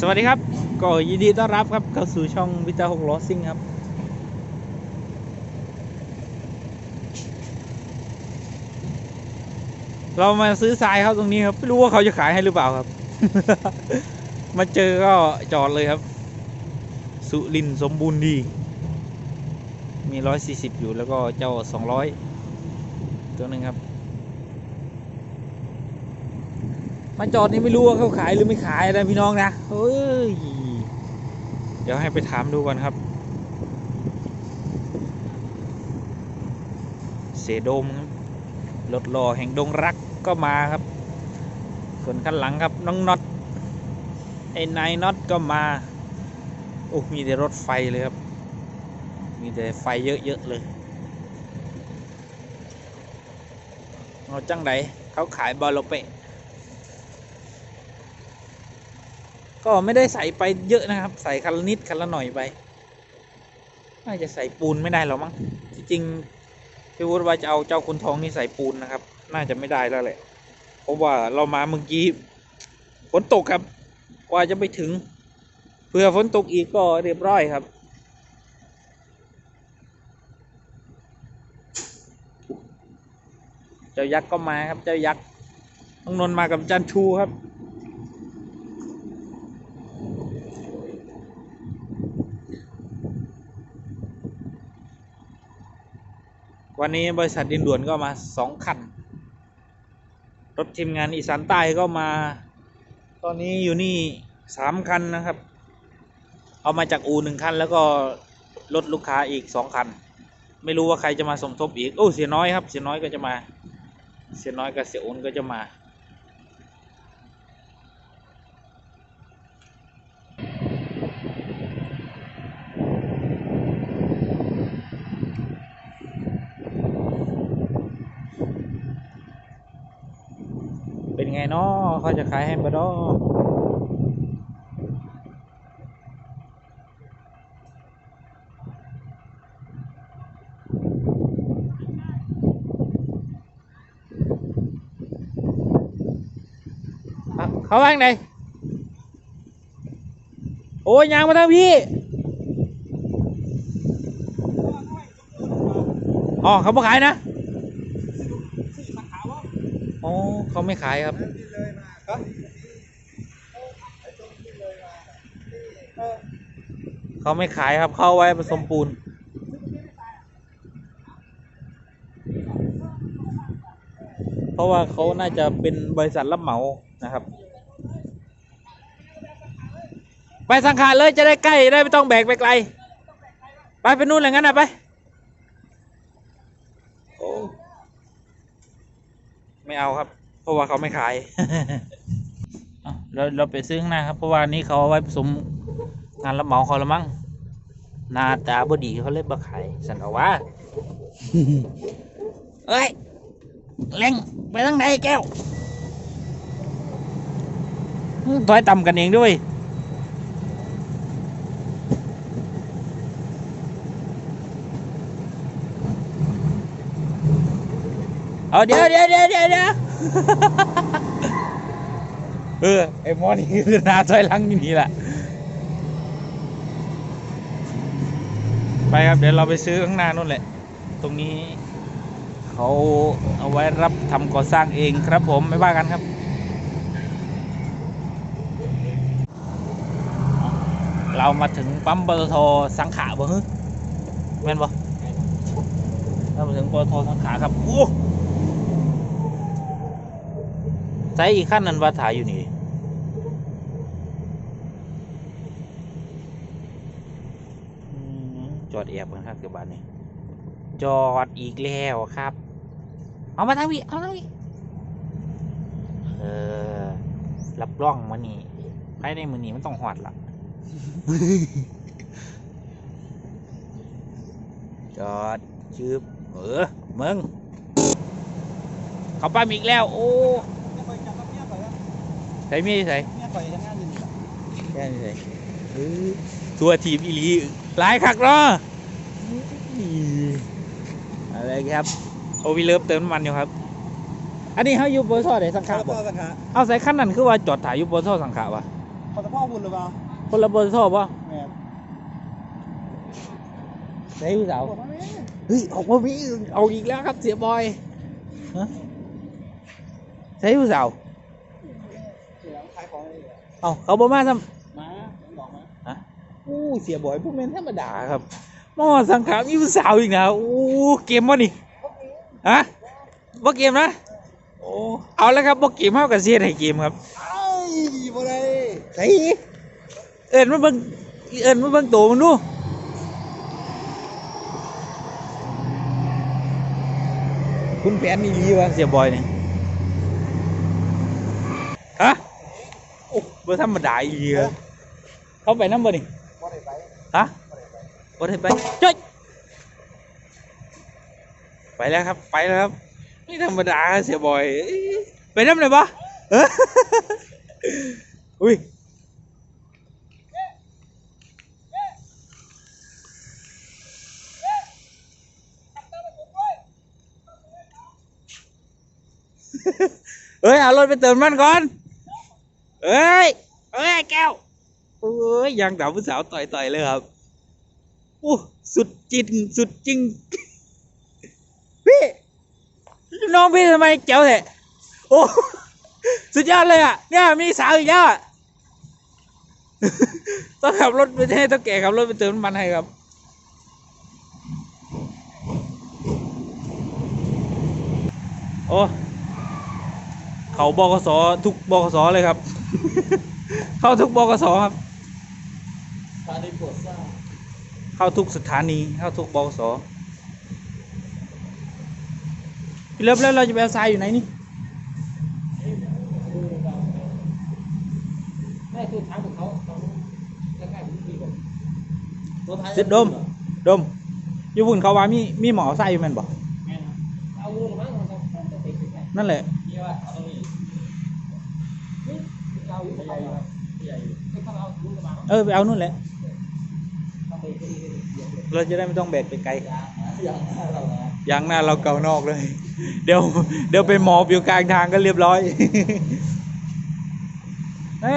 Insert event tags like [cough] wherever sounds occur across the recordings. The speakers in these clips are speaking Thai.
สวัสดีครับ ก็ยินดีต้อนรับครับเข้าสู่ช่องวิจารหกล้อซิ่งครับ เรามาซื้อทรายเขาตรงนี้ครับไม่รู้ว่าเขาจะขายให้หรือเปล่าครับ มาเจอก็จอดเลยครับ สุรินสมบูรณ์ดี มีร้อยสี่สิบอยู่แล้วก็เจ้าสองร้อยตัวหนึ่งครับ มาจอดนี่ไม่รู้ว่าเขาขายหรือไม่ขายนะพี่น้องนะเฮ้ย เดี๋ยวให้ไปถามดูก่อนครับ เสโดมครับรถหล่อแห่งดงรักก็มาครับ ส่วนข้างหลังครับน้องน็อตไอ้นายน็อตก็มาโอ้มีแต่รถไฟเลยครับ มีแต่ไฟเยอะๆเลยเอาจังไดเขาขายบอลโลเปะ ก็ไม่ได้ใส่ไปเยอะนะครับ ใส่คันละนิดคันละหน่อยไปน่าจะใส่ปูนไม่ได้หรอมั้งจริงๆพี่วุฒิว่าจะเอาเจ้าคุณทองนี่ใส่ปูนนะครับ น่าจะไม่ได้แล้วแหละ เพราะว่าเรามาเมื่อกี้ฝนตกครับ กว่าจะไปถึงเผื่อฝนตกอีกก็เรียบร้อยครับเจ้ายักษ์ก็มาครับ เจ้ายักษ์น้องนนท์มากับจันทูครับ วันนี้บริษัทดินด่วนก็มาสองคัน รถทีมงานอีสานใต้ก็มา ตอนนี้อยู่นี่สามคันนะครับ เอามาจากอูหนึ่งคัน แล้วก็รถลูกค้าอีกสองคัน ไม่รู้ว่าใครจะมาสมทบอีก โอ้เสียน้อยครับ เสียน้อยก็จะมา เสียน้อยกับเสียโอนก็จะมา ไงเนาะเขาจะขายให้บ่ดอเขาว่างไหนโอ้ยยางมาทางพี่ อ๋อเขาไม่ขายนะ อ๋อเขาไม่ขายครับ เขาไม่ขายครับเข้าไว้ผสมปูน เพราะว่าเขาน่าจะเป็นบริษัทรับเหมานะครับ ไปสังขารเลยจะได้ใกล้ได้ไม่ต้องแบกไปไกล ไปไปนู่นเลยงั้นนะไปโอ้ ไม่เอาครับ เพราะว่าเขาไม่ขายอะเราเราไปซื้อข้างหน้าครับ เพราะว่านี้เขาเอาไว้ผสมงานรับเหมาเขาละมั้งหนาตาบดีเขาเลยบ่ขายสันเอาว่าเอ้ยเล็งไปทางไหนแก้วถอยต่ำกันเองด้วย เอาเดี๋ยวเดี๋ยวเดี๋ยวเดี๋ยวเดี๋ยวเออไอ้หมอนี่คือหนาถอยหลังอยู่นี่แหละไปครับเดี๋ยวเราไปซื้อข้างหน้านู่นแหละ ตรงนี้เขาเอาไว้รับทำก่อสร้างเองครับผมไม่ว่ากันครับเรามาถึงปั๊มปตทสังขาบ่ฮึแม่นบ่เรามาถึงปตทสังขาครับโอ้ ใช้อีกขั้นนั้นว่าถ่ายอยู่นี่อืมจอดแอบกันครับเกือบบ้านนี้จอดอีกแล้วครับ เอามาทางนี้เอามาทางนี้เออ รับร่องมานี่ภายในมือนี้มันต้องหอดละจอดชืบเออมึงเขาปั๊มอีกแล้ว โอ้ ใส่มีดใส่แค่นี้ใส่เออตัวทีมอีหลีหลายคักเนาะอะไรครับโอวิเลิฟเติมน้ำมันอยู่ครับ อันนี้เขาอยู่บนท่อไหนสังขะข้าวบ่พ่อสังขะเอาใส่ขั้นนั้นคือว่าจอดถ่ายอยู่บนท่อสังขะวะเปตทบุญหรือเปล่าคนละเบอร์โทรป่ะแม่นใช่ผู้สาวบอกมาแม่เฮ้ยออกมามีเอาอีกแล้วครับเสียบอยฮะใช่ผู้สาวเสียง ขายของอะไรเนี่ยเอาเขาบอกมาทมาบอกมาำฮะอู้เสียบอยพวกเมนธรรมดาครับมอสังขารมีผู้สาวอีกนะอู้เกมวะนี่ฮะว่าเกมนะโอ้เอาแล้วครับว่าเกมเท่ากับเซียนให้เกมครับไอ้บ่ได้ใส่เอิญมาเบิ่งเอิญมาเบิ่งโตมันดูคุณแผนนี่ดีวะเสียบอยนี่ฮะโอ้บ่ธรรมดาอีหลีเหรอเขาไปน้ำบ่นี่บ่ได้ไปฮะบ่ได้ไปจ้อยไปแล้วครับ ไปแล้วครับไม่ธรรมดาเสียบอยเอ้ยไปน้ำเลยปะเอออุ้ยเอ้ยเอารถไปเติมมันก่อน เอ้ย เอ้ยแก้วเอ้ยยังดาวผู้สาวต่อยต่อยๆเลยครับโอ้สุดจริงสุดจริง พี่ น้องพี่ทำไมเจ๋วแท้โอ้สุดยอดเลยอะ เนี่ยมีสาวอีกแล้วอะต้องขับรถไปให้ต้องแก่ขับรถไปเติมน้ำมันให้ครับโอ้ เขาบกสทุกบกสเลยครับ เข้าทุกบกสครับตาได้ปวดซ่าเข้าทุกสถานีเข้าทุกบกสพี่เลิฟแล้วเราจะไปเอาทรายอยู่ไหนนี่ไม่คือทางของเขาเขาใกล้ๆมันมีแบบรถไทยเสร็จดม ดมอยู่บุ่นเขาว่ามีมีหมอทรายอยู่แมันบอกแม่นเอางูมั้งมันต้องต้องติดไปนั่นแหละ นี่ว่าเอาตรงนี้นี่ เออไม่ต้องเอาลูกกระบะเออไปเอานู่นแหละ เราจะได้ไม่ต้องแบกไปไกลอย่างเรานะยางหน้าเราเก่านอกเลย เดี๋ยวเดี๋ยวไปหมอบอยู่กลางทางก็เรียบร้อยแหม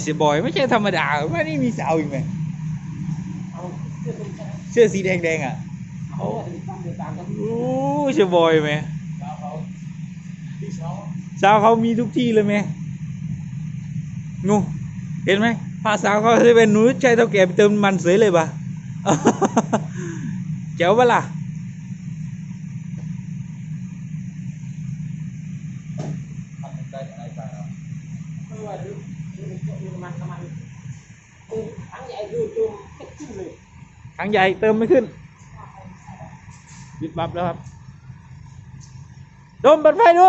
เสียบอยไม่ใช่ธรรมดาว่านี่มีสาวอีกไหมเอาเสื้อสีแดงแดงอะโอ้เสียบอยไหมเอาเขาที่เช้าสาวเขามีทุกที่เลยไหม งูเห็นไหมพาสาวเขาจะเป็นหนูใช่เท่าแก่ไปเติมน้ำมันเสยเลยปะ [laughs] เจ๋วปะล่ะ ทำได้อะไรไปแล้วไม่ว่าดูดูดูมันน้ำมันคือทั้งใหญ่ดูดูเต็มที่เลย ถังใหญ่เติมไม่ขึ้นวิบวับแล้วครับดมเปิดไฟดู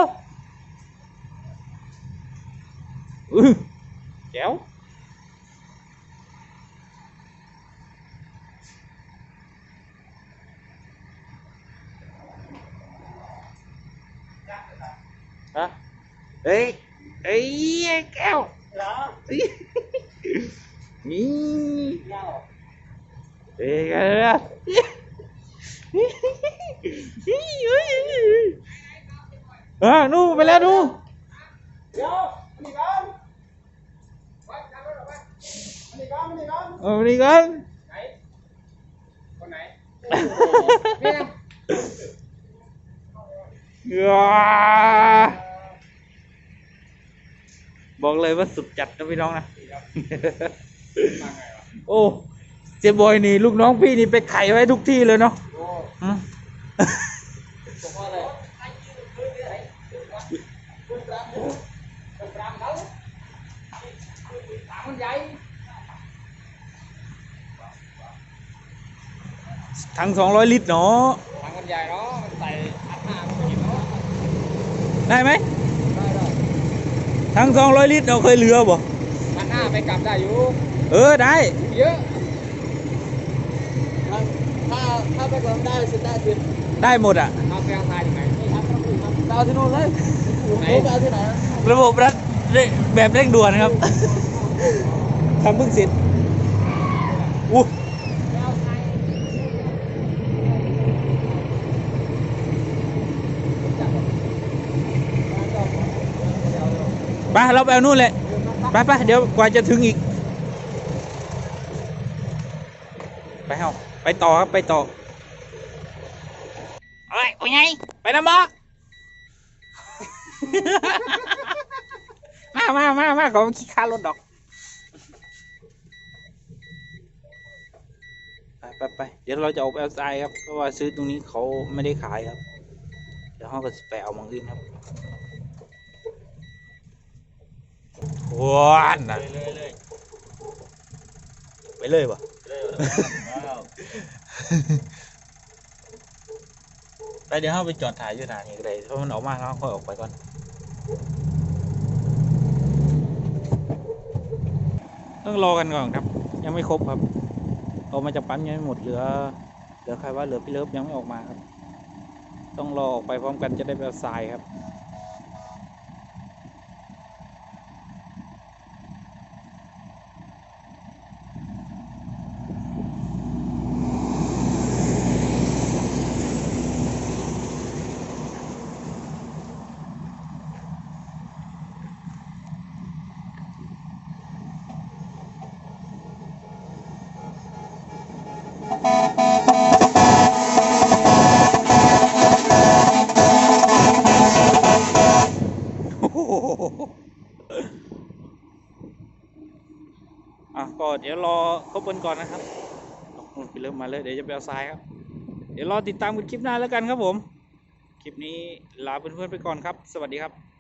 อื้อ แจ๋วฮะเฮ้ยเอ้ยไอ้แก้วเหรอเอ้ยนี่เล่าเอ้ยกันนะอ่านู่นไปแล้วนู่นเดี๋ยวนี่ก่อนวัดกันแล้วหรอวะ นี่ก่อนนี่ก่อนเอาไปนี่กันไหน คนไหน นี่นะว้าบอกเลยว่าสุดจัดนะพี่น้องนะมาไงวะโอ้เจบอยนี่ ลูกน้องพี่นี่ไปไขไว้ทุกที่เลยเนาะโอ้ อืมผมว่าอะไรคุณปรามคุณปรามเขาถามมันใหญ่ ทั้งสองร้อยลิตรเนาะถามมันใหญ่เนาะใส่อัดหน้ามันกินเนาะได้ไหมได้ได้ทั้งสองร้อยลิตรเราเคยเหลือบ่อัดหน้าไปกลับได้อยู่ เออได้ เยอะ ถ้าถ้าถ้าไปกลับได้สิได้สิได้หมดอะเอาไปเอาทายยังไงนี่ครับต้องคุยครับดาวที่โน่นเลยไหนดาวที่ไหนระบบรัดเร่งแบบเร่งด่วนครับทำเพิ่งเสร็จอู้ ไปเราไปเอานู่นเลยไปไปเดี๋ยวกว่าจะถึงอีก ไปเอาไปต่อครับไปต่อเอ้ยไปไงไปน้ำบ่มามามามาเขาขี้ค่ารถดอกไปไปเดี๋ยวเราจะเอาแปเอาทรายครับเพราะว่าซื้อตรงนี้เขาไม่ได้ขายครับเดี๋ยวห้องก็ไปเอาบางอื่นครับ ว้านนะเลยเลยเลยไปเลยปะเลยว้าวไปเดี๋ยวเราไปจอดถ่ายอยู่หนานี่ก็ได้เพราะมันออกมาแล้วค่อยออกไปก่อนต้องรอกันก่อนครับ ยังไม่ครบครับออกมาจากปั๊มยังไม่หมดเหลือเหลือใครว่าเหลือพี่เลิฟยังไม่ออกมาครับ ต้องรอออกไปพร้อมกันจะได้ไปเอาทรายครับ ยวรอเขาเปิ้ลก่อนนะครับนู่นไปเริ่มมาเลยเดี๋ยวจะไปเอาทรายครับ เดี๋ยวรอติดตามกันคลิปหน้าแล้วกันครับผม คลิปนี้ลาเพื่อนๆไปก่อนครับ สวัสดีครับ